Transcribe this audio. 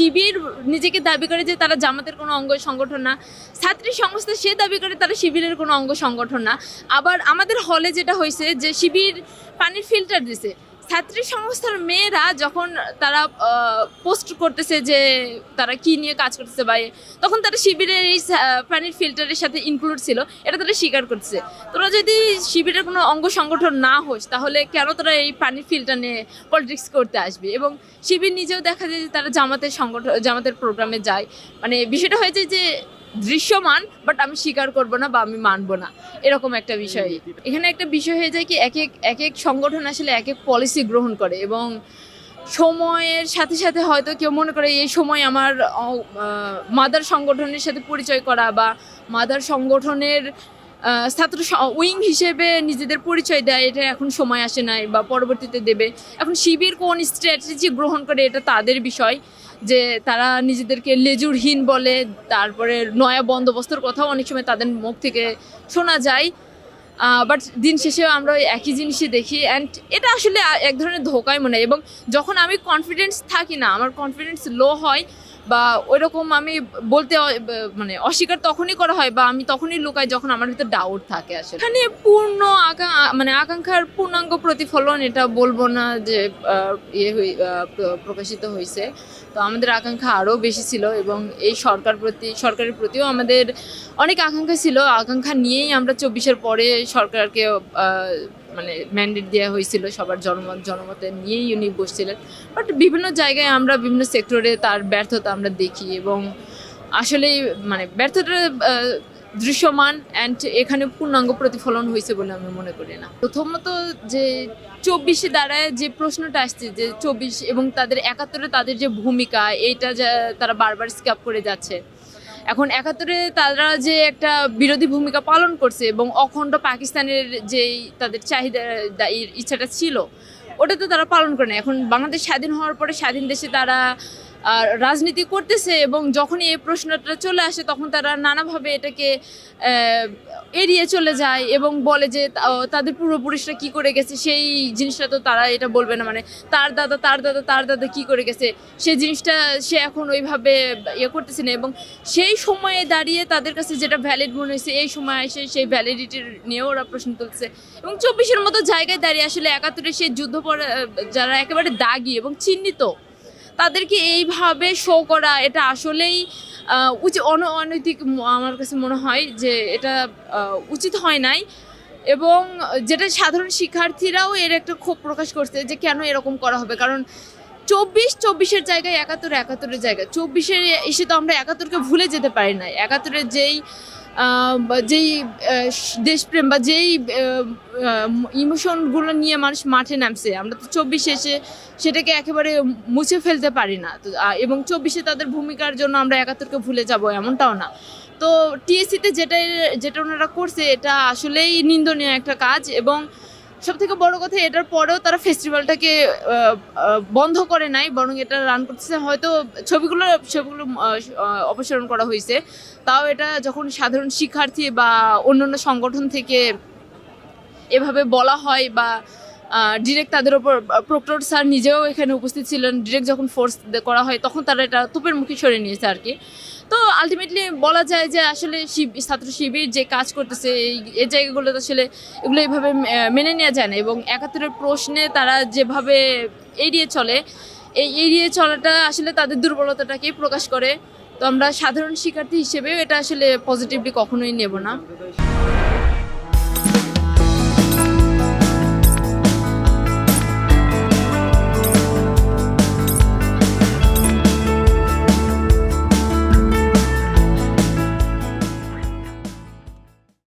শিবির নিজেকে দাবি করে যে তারা জামাতের কোনো অঙ্গ সংগঠন না। ছাত্রী সংস্থা সে দাবি করে তারা শিবিরের কোনো অঙ্গ সংগঠন না। আবার আমাদের হলে যেটা হয়েছে যে শিবির পানির ফিল্টার দিছে। ছাত্রী সংস্থার মেয়েরা যখন তারা পোস্ট করতেছে যে তারা কি নিয়ে কাজ করতেছে বা তখন তারা শিবিরের এই পানির ফিল্টারের সাথে ইনক্লুড ছিল। এটা তারা স্বীকার করছে তোরা যদি শিবিরের কোনো অঙ্গ সংগঠন না হোস, তাহলে কেন তোরা এই পানির ফিল্টার নিয়ে পলিটিক্স করতে আসবে? এবং শিবির নিজেও দেখা যায় যে তারা জামাতের সংগঠন জামাতের প্রোগ্রামে যায়। মানে বিষয়টা হয়েছে যে দৃশ্যমান বাট আমি স্বীকার করব না বা আমি মানবো না। এরকম একটা বিষয়। এখানে একটা বিষয় হয়ে যায় কি, এক এক এক এক সংগঠন আসলে এক এক পলিসি গ্রহণ করে এবং সময়ের সাথে সাথে হয়তো কেউ মনে করে, এই সময় আমার মাদার সংগঠনের সাথে পরিচয় করা বা মাদার সংগঠনের ছাত্র উইং হিসেবে নিজেদের পরিচয় দেয়, এটা এখন সময় আসে নাই বা পরবর্তীতে দেবে। এখন শিবির কোন স্ট্র্যাটেজি গ্রহণ করে, এটা তাদের বিষয়। যে তারা নিজেদেরকে লেজুরহীন বলে, তারপরে নয়া বন্দোবস্তর কথাও অনেক সময় তাদের মুখ থেকে শোনা যায়। বাট দিন শেষে আমরা ওই একই জিনিসই দেখি অ্যান্ড এটা আসলে এক ধরনের ধোকায় মনে হয় এবং যখন আমি কনফিডেন্স থাকি না, আমার কনফিডেন্স লো হয় বা ওইরকম আমি বলতে মানে অস্বীকার তখনই করা হয় বা আমি তখনই লুকাই যখন আমার ভিতরে ডাউট থাকে আসলে। এখানে পূর্ণ মানে আকাঙ্ক্ষার পূর্ণাঙ্গ প্রতিফলন এটা বলব না যে ইয়ে প্রকাশিত হয়েছে তো আমাদের আকাঙ্ক্ষা আরও বেশি ছিল এবং এই সরকার প্রতি, সরকারের প্রতিও আমাদের অনেক আকাঙ্ক্ষা ছিল। আকাঙ্ক্ষা নিয়েই আমরা চব্বিশের পরে সরকারকে মানে ম্যান্ডেট দেওয়া হয়েছিল সবার জনমত জনমতে নিয়েই উনি বসছিলেন। বাট বিভিন্ন জায়গায় আমরা বিভিন্ন সেক্টরে তার ব্যর্থতা আমরা দেখি এবং আসলে মানে ব্যর্থতা দৃশ্যমান অ্যান্ড এখানে পূর্ণাঙ্গ প্রতিফলন হয়েছে বলে আমি মনে করি না। প্রথমত যে চব্বিশে দ্বারায় যে প্রশ্নটা আসছে যে চব্বিশ এবং তাদের একাত্তরে তাদের যে ভূমিকা, এইটা যা তারা বারবার স্ক্যাপ করে যাচ্ছে। এখন একাত্তরে তারা যে একটা বিরোধী ভূমিকা পালন করছে এবং অখণ্ড পাকিস্তানের যেই তাদের চাহিদা ইচ্ছাটা ছিল ওটা তো তারা পালন করে না এখন বাংলাদেশ স্বাধীন হওয়ার পরে স্বাধীন দেশে তারা রাজনীতি করতেছে এবং যখনই এই প্রশ্নটা চলে আসে, তখন তারা নানাভাবে এটাকে এড়িয়ে চলে যায় এবং বলে যে তাদের পূর্বপুরুষরা কি করে গেছে, সেই জিনিসটা তো তারা এটা বলবে না। মানে তার দাদা তার দাদা তার দাদা কি করে গেছে, সেই জিনিসটা সে এখন ওইভাবে ইয়ে করতেছে না। এবং সেই সময়ে দাঁড়িয়ে তাদের কাছে যেটা ভ্যালিড মনে হয়েছে, এই সময় এসে সেই ভ্যালিডিটির নিয়েও ওরা প্রশ্ন তুলছে। এবং চব্বিশের মতো জায়গায় দাঁড়িয়ে আসলে একাত্তরে সেই যুদ্ধ পরে যারা একেবারে দাগি এবং চিহ্নিত তাদেরকে এইভাবে শো করা, এটা আসলেই উচিত, অন, অনৈতিক আমার কাছে মনে হয় যে এটা উচিত হয় নাই। এবং যেটা সাধারণ শিক্ষার্থীরাও এর একটা ক্ষোভ প্রকাশ করছে যে কেন এরকম করা হবে। কারণ চব্বিশ, চব্বিশের জায়গায় একাত্তর, একাত্তরের জায়গায় চব্বিশে এসে তো আমরা একাত্তরকে ভুলে যেতে পারি না একাত্তরের যেই যেই দেশপ্রেম বা যেই ইমোশনগুলো নিয়ে মানুষ মাঠে নামছে, আমরা তো চব্বিশে এসে সেটাকে একেবারে মুছে ফেলতে পারি না। এবং চব্বিশে তাদের ভূমিকার জন্য আমরা একাত্তরকে ভুলে যাব এমনটাও না। তো টিএসসিতে যেটা যেটা ওনারা করছে, এটা আসলেই নিন্দনীয় একটা কাজ এবং সব থেকে বড় কথা এটার পরেও তারা ফেস্টিভ্যালটাকে বন্ধ করে নাই, বরং এটা রান করতেছে। হয়তো ছবিগুলো ছবিগুলো অপসারণ করা হয়েছে। তাও এটা যখন সাধারণ শিক্ষার্থী বা অন্যান্য সংগঠন থেকে এভাবে বলা হয় বা ডিরেক্ট তাদের ওপর প্রক্টর স্যার নিজেও এখানে উপস্থিত ছিলেন। ডিরেক্ট যখন ফোর্স করা হয়, তখন তারা এটা তোপের মুখে সরে নিয়েছে আর কি। তো আলটিমেটলি বলা যায় যে আসলে শিব- ছাত্র শিবির যে কাজ করতেছে, এই জায়গাগুলোতে আসলে এগুলো এইভাবে মেনে নেওয়া যায় না এবং একাত্তরের প্রশ্নে তারা যেভাবে এড়িয়ে চলে, এই এড়িয়ে চলাটা আসলে তাদের দুর্বলতাটাকেই প্রকাশ করে। তো আমরা সাধারণ শিক্ষার্থী হিসেবেও এটা আসলে পজিটিভলি কখনোই নেব না।